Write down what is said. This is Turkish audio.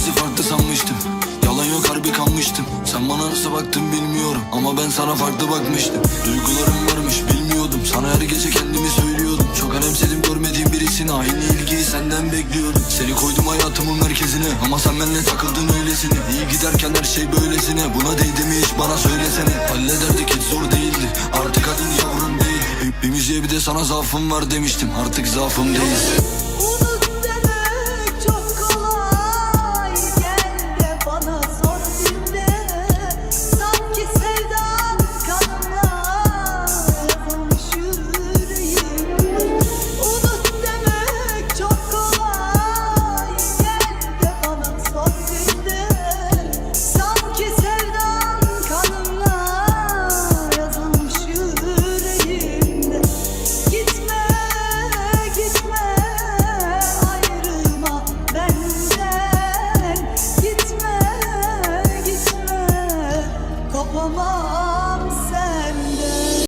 bizi farklı sanmıştım. Yalan yok harbi kanmıştım. Sen bana nasıl baktın bilmiyorum. Ama ben sana farklı bakmıştım. Duygularım varmış bilmiyordum. Sana her gece kendimi söylüyordum. Çok önemsedim görmediğim birisini. Aynı ilgiyi senden bekliyordum. Seni koydum hayatımın merkezine. Ama sen benimle takıldın öylesine. İyi giderken her şey böylesine. Buna değdi mi hiç bana söylesene. Hallederdik hiç zor değildi. Artık adın yavrum değil. Müziğe bir de sana zaafım var demiştim. Artık zaafım değil olmaz